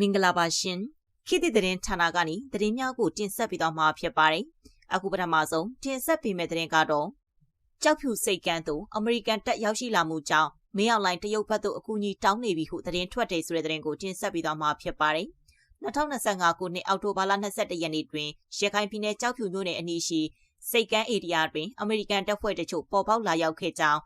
မင်္ဂလာပါရှင်ခေတ်သစ်သတင်းဌာနကနေသတင်းများကိုတင်ဆက်ပေးသွားမှာဖြစ်ပါတယ်အခုပထမဆုံးတင်ဆက်ပေးမယ့်သတင်းကတော့ကြောက်ဖြူစိတ်ကန်းသို့အမေရိကန်တပ်ရောက်ရှိလာမှုကြောင့်မင်းအောင်လှိုင်တရုတ်ဘက်သို့အကူအညီတောင်းနေပြီဟုသတင်းထွက်တယ်ဆိုတဲ့သတင်းကိုတင်ဆက်ပေးသွားမှာဖြစ်ပါတယ်2025ခုနှစ်အောက်တိုဘာလ22ရက်နေ့တွင်ရခိုင်ပြည်နယ်ကြောက်ဖြူမြို့နယ်အနီးရှိစိတ်ကန်းဧရိယာတွင်အမေရိကန်တပ်ဖွဲ့တချို့ပေါ်ပေါက်လာရောက်ခဲ့ကြောင်း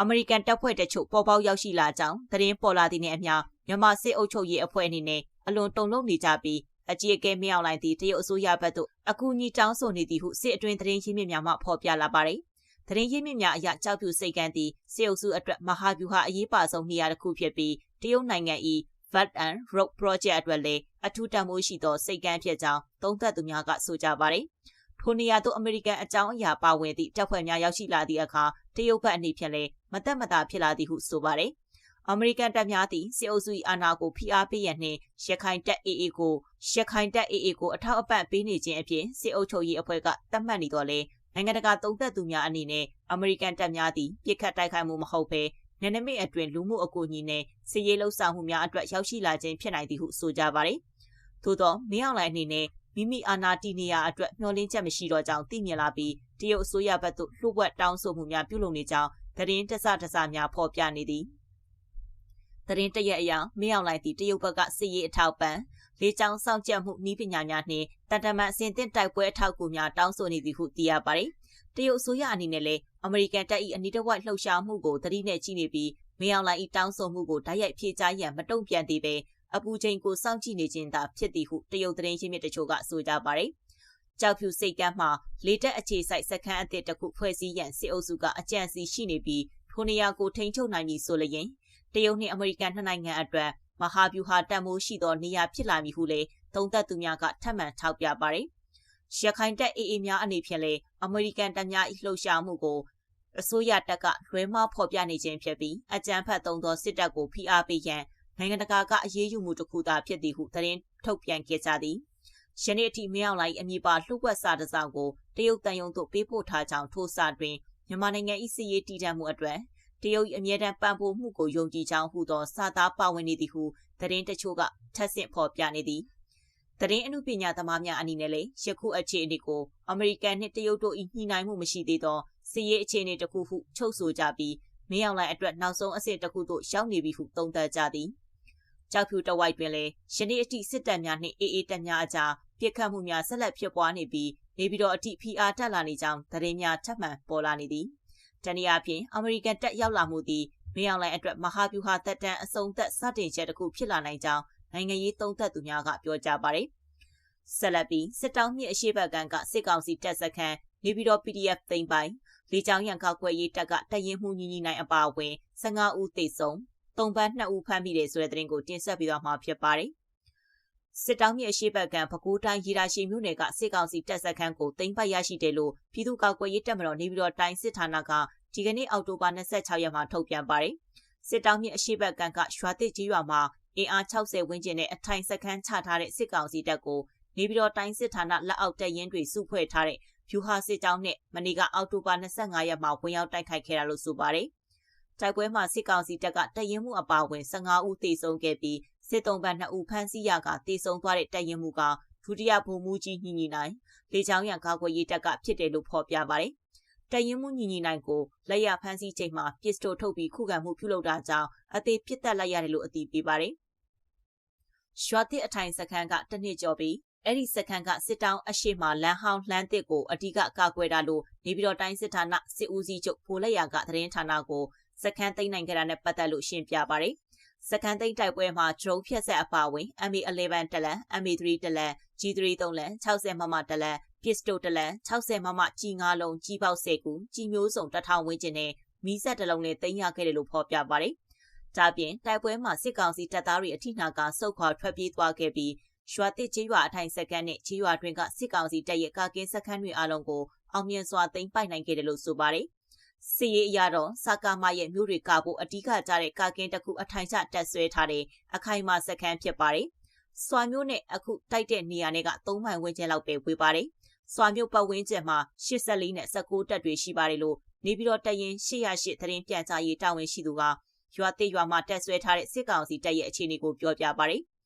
အမေရိကန်တပ်ဖွဲ့တချို့ပေါ်ပေါက်ရောက်ရှိလာကြောင်းသတင်းပေါ်လာသည့်နှင့်အမျှမြန်မာစစ်အုပ်ချုပ်ရေးအဖွဲ့အနေနဲ့ အလွန်တုန်လှုပ်နေကြပြီးအကြီးအကဲမင်းအောင်လှိုင်သည်တရုတ်အစိုးရဘက်သို့အကူအညီတောင်းဆိုနေသည်ဟုစစ်အတွင်းသတင်းရင်းမြစ်များမှဖော်ပြလာပါတယ်။သတင်းရင်းမြစ်များအရကြောက်ဖြူစိတ်ကန်းသည်စစ်အုပ်စုအတွက်မဟာဗျူဟာအရေးပါဆုံးနေရာတစ်ခုဖြစ်ပြီးတရုတ်နိုင်ငံ၏ Vat and Road Project အတွက်လည်းအထူးတန်ဖိုးရှိသောစိတ်ကန်းဖြစ်ကြောင်းသုံးသပ်သူများကဆိုကြပါတယ်။ထိုနေရာသို့အမေရိကန်အကြောင်းအရာပါဝင်သည့်တပ်ဖွဲ့များရောက်ရှိလာသည့်အခါတရုတ်ဘက်အနေဖြင့်လည်းမသက်မသာဖြစ်လာသည်ဟုဆိုပါတယ်။ အမေရိကန်တပ်များသည်စစ်အုပ်စု၏အာဏာကိုဖိအားပေးရန်နှင့်ရခိုင်တပ် AA ကိုရခိုင်တပ် AA ကိုအထောက်အပံ့ပေးနေခြင်းအပြင်စစ်အုပ်ချုပ်ရေးအဖွဲ့ကတတ်မှတ်နေတော့လေနိုင်ငံတကာသုံးသပ်သူများအနေနဲ့အမေရိကန်တပ်များသည်ပြစ်ခတ်တိုက်ခိုက်မှုမဟုတ်ဘဲနယ်နိမိတ်အတွင်လူမှုအကူအညီနဲ့စစ်ရေးလှုပ်ဆောင်မှုများအတွက်ရောက်ရှိလာခြင်းဖြစ်နိုင်သည်ဟုဆိုကြပါတယ်။သို့သောမင်းအောင်လှိုင်အနေနဲ့မိမိအာဏာတည်နေရအတွက်မျှော်လင့်ချက်မရှိတော့ကြောင်းသိမြင်လာပြီးတရုတ်အစိုးရဘက်သို့လှုပ်ဝက်တောင်းဆိုမှုများပြုလုပ်နေကြောင်းသတင်းတစတစများဖော်ပြနေသည်။ သတင်းတရက်အရမင်းအောင်လှိုင်သည်တရုတ်ဘက်ကစစ်ရေးအထောက်ပံ့လေကြောင်းစောင့်ကြပ်မှုနည်းပညာများနှင့်တန်တမန်အစဉ်သင့်တိုက်ပွဲအထောက်အကူများတောင်းဆိုနေသည်ဟုသိရပါတယ်။တရုတ်အစိုးရအနေနဲ့လည်းအမေရိကန်တပ်၏အနီးတစ်ဝိုက်လှုပ်ရှားမှုကိုသတိနဲ့ကြည့်နေပြီးမင်းအောင်လှိုင်၏တောင်းဆိုမှုကိုတိုက်ရိုက်ဖြေကြားရန်မတုံ့ပြန်သေးပဲအပူချိန်ကိုစောင့်ကြည့်နေခြင်းသာဖြစ်သည်ဟုတရုတ်သတင်းရင်းမြစ်တချို့ကဆိုကြပါတယ်။ကြောက်ဖြူစိတ်ကမ်းမှာလေတက်အခြေစိုက်စခန်းအသစ်တစ်ခုဖွဲ့စည်းရန်စစ်အုပ်စုကအကြံစီရှိနေပြီးထိုနေရာကိုထိန်းချုပ်နိုင်ပြီဆိုလျင် တရုတ်နှင့်အမေရိကန်နှစ်နိုင်ငံအတွက်မဟာဗျူဟာတန်ဖိုးရှိသောနေရာဖြစ်လာမည်ဟုလည်းသုံးသပ်သူများကထပ်မံထောက်ပြပါတယ်။ရခိုင်တပ်အေအေများအနေဖြင့်လည်းအမေရိကန်တပ်များ၏လှုပ်ရှားမှုကိုအစိုးရတပ်ကလွှဲမဖော်ပြနေခြင်းဖြစ်ပြီးအကြမ်းဖက်သုံးသောစစ်တပ်ကိုဖိအားပေးရန်နိုင်ငံတကာကအရေးယူမှုတစ်ခုသာဖြစ်သည်ဟုသတင်းထုတ်ပြန်ခဲ့ကြသည်။ယနေ့အထိမင်းအောင်လှိုင်အမည်ပါလှုပ်ဝက်စာတစ်စောင်ကိုတရုတ်တန်ယုံသို့ပေးပို့ထားကြောင်းထိုစာတွင်မြန်မာနိုင်ငံ၏စီရေးတည်တံ့မှုအတွက် တရုတ်၏အမြဲတမ်းပံ့ပိုးမှုကိုယုံကြည်ကြောင်းဟူသောစာသားပါဝင်နေသည်ဟုသတင်းတချို့ကထပ်ဆင့်ဖော်ပြနေသည်သတင်းအမှုပညာသမားများအနေနဲ့လည်းယခုအခြေအနေကိုအမေရိကန်နှင့်တရုတ်တို့၏ညှိနှိုင်းမှုမရှိသေးသောစီးရေးအခြေအနေတစ်ခုဟုချုပ်ဆိုကြပြီးမင်းအောင်လှိုင်အတွက်နောက်ဆုံးအဆင့်တစ်ခုသို့ရောက်နေပြီဟုသုံးသပ်ကြသည်ကြောက်ဖြူတဝိုက်တွင်လည်းယနေ့အထိစစ်တပ်များနှင့်အေးအေးတပ်များအကြားပြစ်ခတ်မှုများဆက်လက်ဖြစ်ပွားနေပြီးနေပြီးတော့အထိဖိအားတက်လာနေကြောင်းသတင်းများထပ်မံပေါ်လာနေသည် တနည်းအားဖြင့်အမေရိကန်တပ်ရောက်လာမှုသည်မင်းအောင်လှိုင်အတွက်မဟာဗျူဟာသက်တမ်းအစုံသက်စတင်ချက်တစ်ခုဖြစ်လာနိုင်ကြောင်းနိုင်ငံရေးသုံးသပ်သူများကပြောကြားပါတယ်။ဆက်လက်ပြီးစစ်တောင်းမြစ်အရှိဘက်ကကစစ်ကောင်စီတပ်စခန်းနေပြည်တော် PDF သိမ်းပိုင်လေကြောင်းရန်ကောက်ွယ်ရေးတပ်ကတရင်မှုညီညီနိုင်အပါအဝင်15ဦးသေဆုံး၃ပန်း2ဦးဖမ်းမိတယ်ဆိုတဲ့သတင်းကိုတင်ဆက်ပြီးတော့မှာဖြစ်ပါတယ်။ စစ်တောင်းမြစ်အရှိဘက်ကပဲခူးတိုင်းရီရာရှိမြို့နယ်ကစစ်ကောင်စီတပ်စခန်းကိုသိမ်းပိုက်ရရှိတယ်လို့ပြည်သူ့ကောက်ွယ်ရေးတပ်မတော်နေပြည်တော်တိုင်းစစ်ဌာနကဒီကနေ့အောက်တိုဘာ26ရက်မှာထုတ်ပြန်ပါတယ်။စစ်တောင်းမြစ်အရှိဘက်ကကရွာသစ်ကြီးရွာမှာအင်အား60ဝန်းကျင်နဲ့အထိုင်စခန်းချထားတဲ့စစ်ကောင်စီတပ်ကိုနေပြည်တော်တိုင်းစစ်ဌာနလက်အောက်တပ်ရင်းတွေစုဖွဲ့ထားတဲ့ဖြူဟာစစ်ကြောင်းနဲ့မနေ့ကအောက်တိုဘာ25ရက်မှာဝင်ရောက်တိုက်ခိုက်ခဲ့တာလို့ဆိုပါတယ်။တိုက်ပွဲမှာစစ်ကောင်စီတပ်ကတရင်မှုအပါအဝင်15ဦးသေဆုံးခဲ့ပြီး စစ်တုံးပန်း2ဦးဖမ်းဆီးရကသေဆုံးသွားတဲ့တရင်မှုကဒုတိယဗိုလ်မှူးကြီးညင်ညင်နိုင်လေချောင်းရံကာကွယ်ရေးတပ်ကဖြစ်တယ်လို့ဖော်ပြပါတယ်။တရင်မှုညီညီနိုင်ကိုလက်ရဖမ်းဆီးချိန်မှာပစ္စတိုထုတ်ပြီးခုခံမှုပြုလုပ်တာကြောင့်အသေးပြစ်တက်လိုက်ရတယ်လို့အသိပေးပါတယ်။ရွာသစ်အထိုင်စခန်းကတနစ်ကျော်ပြီးအဲ့ဒီစခန်းကစစ်တောင်းအရှိမလန်ဟောင်းလှမ်းတစ်ကိုအဓိကကာကွယ်တာလို့နေပြည်တော်တိုင်းစစ်ဌာနစစ်ဦးစီးချုပ်ဖိုလက်ရကသတင်းဌာနကိုစခန်းသိမ်းနိုင်ခဲ့တာနဲ့ပတ်သက်လို့ရှင်းပြပါရယ် စကန်သိန်းတိုက်ပွဲမှာ drone ဖြတ်ဆက်အပါဝင် MA11 တလန် MA3 တလန် G3 3လန်60မမတလန်ပစ္စတိုတလန်60မမကြီး9လုံးကြီးပေါက်10ခုကြီးမျိုးစုံ1000ဝန်းကျင်နဲ့မီးဆက်တလုံးနဲ့တင်ရခဲ့တယ်လို့ဖော်ပြပါတယ်။ဒါပြင်တိုက်ပွဲမှာစစ်ကောင်စီတပ်သားတွေအထိနာကစုတ်ခွာထွက်ပြေးသွားခဲ့ပြီးရွာတစ်ကြီးရွာအထိုင်စကန်နဲ့ကြီးရွာတွင်ကစစ်ကောင်စီတပ်ရဲ့ကာကင်းစခန်းတွေအလုံးကိုအောင်မြင်စွာသိမ်းပိုက်နိုင်ခဲ့တယ်လို့ဆိုပါတယ်။ စီရေးအရတော့စကာမရဲ့မြို့တွေကဖို့အဓိကကြတဲ့ကာကင်းတစ်ခုအထိုင်ချတက်ဆွဲထားတဲ့အခိုင်အမာစခန်းဖြစ်ပါတယ်။စွာမျိုးနဲ့အခုတိုက်တဲ့နေရာတွေက3မိုင်ဝန်းကျင်လောက်ပဲဝေးပါတယ်စွာမြို့ပတ်ဝန်းကျင်မှာ84နဲ့19တပ်တွေရှိပါတယ်လို့နေပြည်တော်တရင်808သတင်းပြန်ကြားရေးတာဝန်ရှိသူကရွာတိရွာမှာတက်ဆွဲထားတဲ့စစ်ကောင်စီတပ်ရဲ့အခြေအနေကိုပြောပြပါတယ်။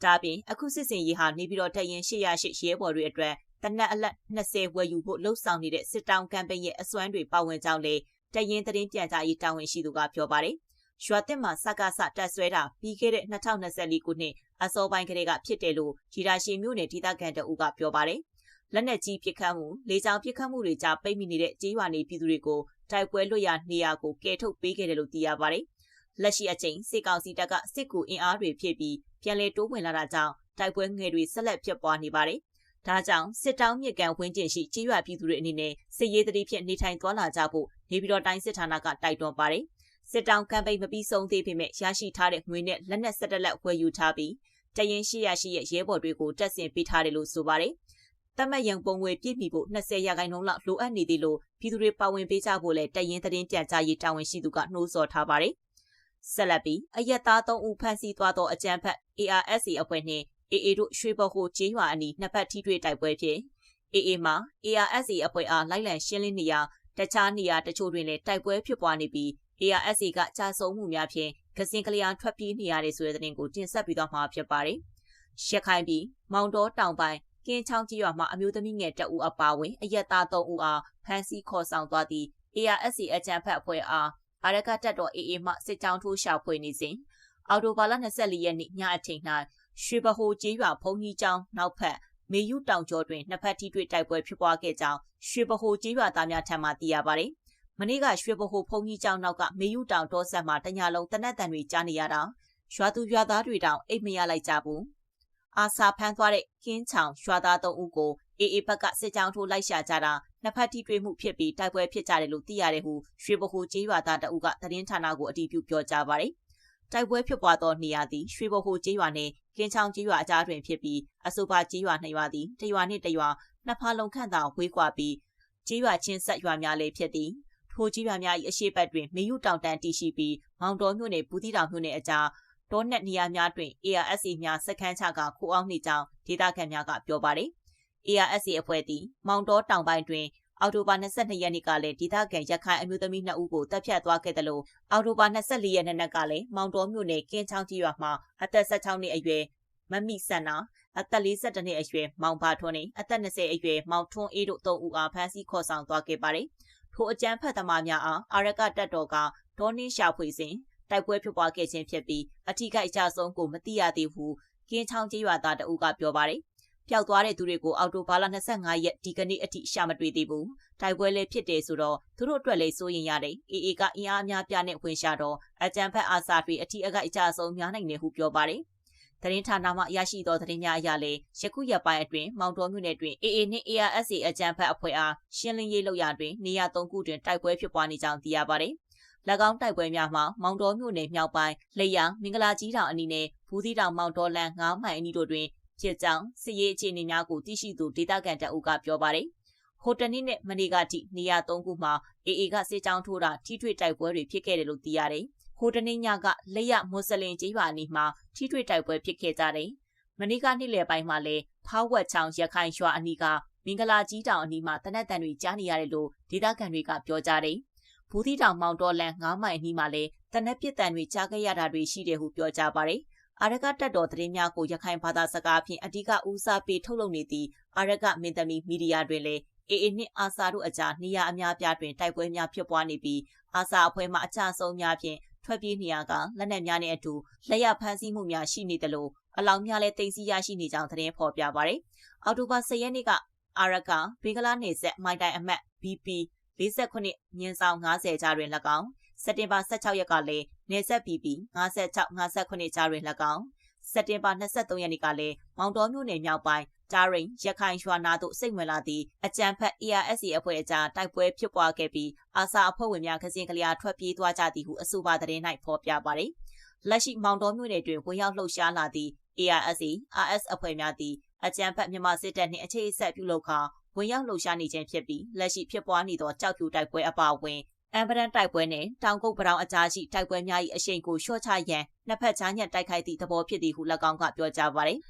။ဒါပြင်အခုစစ်စင်ရေးဟာနေပြည်တော်တရင်808ရဲဘော်တွေအတွက် တနက်အလက်20ဝယ်ယူဖို့လှုံ့ဆော်နေတဲ့စစ်တောင်းကမ်ပိန်းရဲ့အစွမ်းတွေပါဝင်ကြောင်းလေတရင်သတင်းပြန်ကြားရေးတာဝန်ရှိသူကပြောပါတယ်။ရွာတက်မှာစကားစတက်ဆွဲတာပြီးခဲ့တဲ့2024ခုနှစ်အစောပိုင်းကလေးကဖြစ်တယ်လို့ဂျီရာရှီမြို့နယ်ဒေသခံတအုပ်ကပြောပါတယ်။လက်နက်ကြီးပစ်ခတ်မှု၊လေကြောင်းပစ်ခတ်မှုတွေကြားပိတ်မိနေတဲ့ကြေးရွာနေပြည်သူတွေကိုတိုက်ပွဲလွတ်ရာနေရာကိုကယ်ထုတ်ပေးခဲ့တယ်လို့သိရပါတယ်။လက်ရှိအချိန်စစ်ကောင်စီတပ်ကစစ်ကူအင်အားတွေဖြည့်ပြီးပြန်လည်တိုးဝင်လာတာကြောင့်တိုက်ပွဲငယ်တွေဆက်လက်ဖြစ်ပွားနေပါတယ်။ ဒါကြောင့်စစ်တောင်းမြစ်ကန်ဝင်းကျင်ရှိကြေးရွာပြည်သူတွေအနေနဲ့စစ်ရေးတတိဖြင့်နေထိုင်သွားလာကြဖို့နေပြည်တော်တိုင်းစစ်ဌာနကတိုက်တွန်းပါတယ်။စစ်တောင်းကမ်ပိန်းမပြီးဆုံးသေးပေမဲ့ရရှိထားတဲ့ငွေနဲ့လက်နက်ဆက်တက်လက်ဝယ်ယူထားပြီးတရင်ရှိရရှိရဲ့ရဲဘော်တွေကိုတက်ဆင်ပေးထားတယ်လို့ဆိုပါတယ်။တမတ်ရံပုံငွေပြည့်မီဖို့20ရာခိုင်နှုန်းလောက်လိုအပ်နေသေးလို့ပြည်သူတွေပါဝင်ပေးကြဖို့လည်းတရင်သတင်းပြန်ကြားရေးတာဝန်ရှိသူကနှိုးဆော်ထားပါတယ်။ဆက်လက်ပြီးအရက်သား3ဦးဖမ်းဆီးသွားသောအကြမ်းဖက် ARSA အဖွဲ့နှင့် AA တို့ရွှေဘဟုကျေးရွာအနီးနှစ်ဖက်ထိတွေ့တိုက်ပွဲဖြစ် AA မှာ ARSA အဖွဲ့အားလိုက်လံရှင်းလင်းနေရာတခြားနေရာတချို့တွင်လည်းတိုက်ပွဲဖြစ်ပွားနေပြီး ARSA ကကြာဆုံးမှုများဖြင့်ကစင်ကလျာထွက်ပြေးနေရတဲ့ဆိုတဲ့သတင်းကိုတင်ဆက်ပြီးတော့မှာဖြစ်ပါတယ်။ရခိုင်ပြည်မောင်တော်တောင်ပိုင်းကင်းချောင်းကြီးရွာမှာအမျိုးသမီးငယ်တအူအပါဝင်အရက်သား၃ဦးအားဖမ်းဆီးခေါ်ဆောင်သွားသည့် ARSA အကြံဖက်အဖွဲ့အားအာရကတက်တော် AA မှစစ်ကြောင်းထိုးရှာဖွေနေစဉ်အော်တိုဘာလ24ရက်နေ့ညအချိန်၌ ရွှေဘဟိုကျေးရွာဘုံကြီးကျောင်းနောက်ဖက်မေယူတောင်ကျော်တွင်နှစ်ဖက်ထိတွေ့တိုက်ပွဲဖြစ်ပွားခဲ့ကြောင်းရွှေဘဟိုကျေးရွာသားများထံမှသိရပါတယ်။မနေ့ကရွှေဘဟိုဘုံကြီးကျောင်းနောက်ကမေယူတောင်တောဆက်မှာတညာလုံးတနက်တန်တွေကြားနေရတာရွာသူရွာသားတွေတောင်အိတ်မရလိုက်ကြဘူး။အာစာဖမ်းသွားတဲ့ကင်းချောင်ရွာသား၃ဦးကိုအေအေဘက်ကစစ်ကြောင်းထိုးလိုက်ရှာကြတာနှစ်ဖက်ထိတွေ့မှုဖြစ်ပြီးတိုက်ပွဲဖြစ်ကြတယ်လို့သိရတယ်ဟုရွှေဘဟိုကျေးရွာသားတအုပ်ကသတင်းဌာနကိုအတည်ပြုပြောကြားပါတယ်။ တိုက်ပွဲဖြစ်ပွားသောနေရာသည်ရွှေဘဟိုကျေးရွာနှင့်ကင်းချောင်းကျေးရွာအကြားတွင်ဖြစ်ပြီးအဆိုပါကျေးရွာနှစ်ရွာသည်တရွာနှင့်တရွာနှစ်ဖားလုံးခန့်သာဝေးကွာပြီးကျေးရွာချင်းဆက်ရွာများလည်းဖြစ်သည်ထိုကျေးရွာများ၏အရှိတ်ဘက်တွင်မေယုတောင်တန်းတည်ရှိပြီးမောင်တော်မြို့နယ်ဘူးတီတောင်မြို့နယ်အကြားတောနက်နေရာများတွင် ARSA များစခန်းချကခိုးအောင်နေကြောင်းဒေသခံများကပြောပါတယ်။ ARSA အဖွဲ့သည်မောင်တော်တောင်ပိုင်းတွင် အော်တိုဘာ22ရက်နေ့ကလည်းဒေသခံရခိုင်အမျိုးသမီး2ဦးကိုတပ်ဖြတ်သွားခဲ့တယ်လို့အော်တိုဘာ24ရက်နေ့ကလည်းမောင်တော်မြို့နယ်ကင်းချောင်းကြီးရွာမှာအသက်16နှစ်အရွယ်မမိဆန်နာအသက်42နှစ်အရွယ်မောင်ဘာထွန်းနဲ့အသက်20အရွယ်မောင်ထွန်းအေးတို့3ဦးအားဖမ်းဆီးခေါ်ဆောင်သွားခဲ့ပါတယ်။ထိုအကြမ်းဖက်သမားများအားအာရကတပ်တော်ကဒေါ်နှင်းရှာဖွေစဉ်တိုက်ပွဲဖြစ်ပွားခဲ့ခြင်းဖြစ်ပြီးအထီးကိအကြဆုံးကိုမသိရသေးဘူးကင်းချောင်းကြီးရွာသားတအုပ်ကပြောပါတယ်။ ပျောက်သွားတဲ့သူတွေကိုအော်တိုဘာလ25ရက်ဒီကနေ့အထိရှာမတွေ့သေးဘူး။တိုက်ပွဲလည်းဖြစ်တယ်ဆိုတော့သူတို့အတွက်လည်းစိုးရင်ရတယ်။အေအေကအင်အားအများပြားနဲ့ဝင်ရှာတော့အကြံဖက်အာစာတွေအထီးအကအကြဆုံးများနိုင်တယ်ဟုပြောပါတယ်။သတင်းဌာနမှရရှိသောသတင်းများအရလည်းယခုရက်ပိုင်းအတွင်းမောင်တော်မြို့နယ်တွင် AA နှင့် ARSA အကြံဖက်အဖွဲ့အားရှင်းလင်းရေးလုပ်ရာတွင်နေရာ၃ခုတွင်တိုက်ပွဲဖြစ်ပွားနေကြောင်းသိရပါတယ်။၎င်းတိုက်ပွဲများမှာမောင်တော်မြို့နယ်မြောက်ပိုင်းလေယာမင်္ဂလာကြီးတောင်အနီးနဲ့ဘူးသီးတောင်မောင်တော်လန်9မိုင်အနီးတို့တွင် ဖြစ်ကြောင်းစစ်ရေးအခြေအနေများကိုသိရှိသူဒေသခံတအုပ်ကပြောပါတယ်။ဟိုတနေ့နဲ့မနေ့ကထိနေရာ၃ခုမှာ AA ကစစ်ကြောင်းထိုးတာထိတွေ့တိုက်ပွဲတွေဖြစ်ခဲ့တယ်လို့သိရတယ်။ဟိုတနေ့ညကလက်ရမွတ်စလင်ကြီးရွာအနီးမှာထိတွေ့တိုက်ပွဲဖြစ်ခဲ့ကြတယ်။မနေ့ကနေ့လယ်ပိုင်းမှာလည်းဖောက်ဝက်ချောင်းရခိုင်ရွာအနီးကမင်္ဂလာကြီးတောင်အနီးမှာတနက်တန်တွေကြားနေရတယ်လို့ဒေသခံတွေကပြောကြတယ်။ဘူးသီးတောင်မောင်တော်လန်9မိုင်အနီးမှာလည်းတနက်ပစ်တန်တွေကြားခဲ့ရတာတွေရှိတယ်ဟုပြောကြပါတယ်။ အာရကတက်တော်သတင်းများကိုရခိုင်ဘာသာစကားဖြင့်အဓိကဦးစားပေးထုတ်လုပ်နေသည့်အာရကမင်းသမီးမီဒီယာတွင်လည်းအေအေနှင့်အာဆာတို့အကြားနေရာအများပြားတွင်တိုက်ပွဲများဖြစ်ပွားနေပြီးအာဆာအဖွဲ့မှအကြဆုံးများဖြင့်ထွက်ပြေးနေရကလက်နက်များနဲ့အတူလက်ရဖမ်းဆီးမှုများရှိနေတယ်လို့အလောင်းများလည်းတင်စီရရှိနေကြောင်းသတင်းဖော်ပြပါရယ်။အောက်တိုဘာ10ရက်နေ့ကအာရကဘင်္ဂလားနယ်စပ်မိုင်တိုင်အမတ် BP 48မြင်းဆောင်90ကြားတွင်၎င်း စက်တင်ဘာ16ရက်ကလည်းနယ်ဆက် PP 56 58ကြားတွင်၎င်းစက်တင်ဘာ23ရက်နေ့ကလည်းမောင်တော်မြို့နယ်မြောက်ပိုင်းတာရိန်ရခိုင်ရွာနာသို့စိတ်ဝင်လာသည့်အကြံဖက် ARSA အဖွဲ့အကြားတိုက်ပွဲဖြစ်ပွားခဲ့ပြီးအာစာအဖွဲ့ဝင်များခစင်ကလျာထွက်ပြေးသွားကြသည်ဟုအဆိုပါသတင်း၌ဖော်ပြပါသည်လက်ရှိမောင်တော်မြို့နယ်တွင်ဝင်ရောက်လှုပ်ရှားလာသည့် ARSA RS အဖွဲ့များသည်အကြံဖက်မြန်မာစစ်တပ်နှင့်အခြေအဆက်ပြုလုပ်ခါဝင်ရောက်လှုပ်ရှားနေခြင်းဖြစ်ပြီးလက်ရှိဖြစ်ပွားနေသောကြောက်ဖြူတိုက်ပွဲအပါအဝင် အမ်ပဒန်တိုက်ပွဲနှင့်တောင်ကုတ်ပတောင်အကြားရှိတိုက်ပွဲများ၏အရှိန်ကိုလျှော့ချရန်နှစ်ဖက်ကြားညှက်တိုက်ခိုက်သည့်သဘောဖြစ်သည်ဟု၎င်းကပြောကြားပါသည်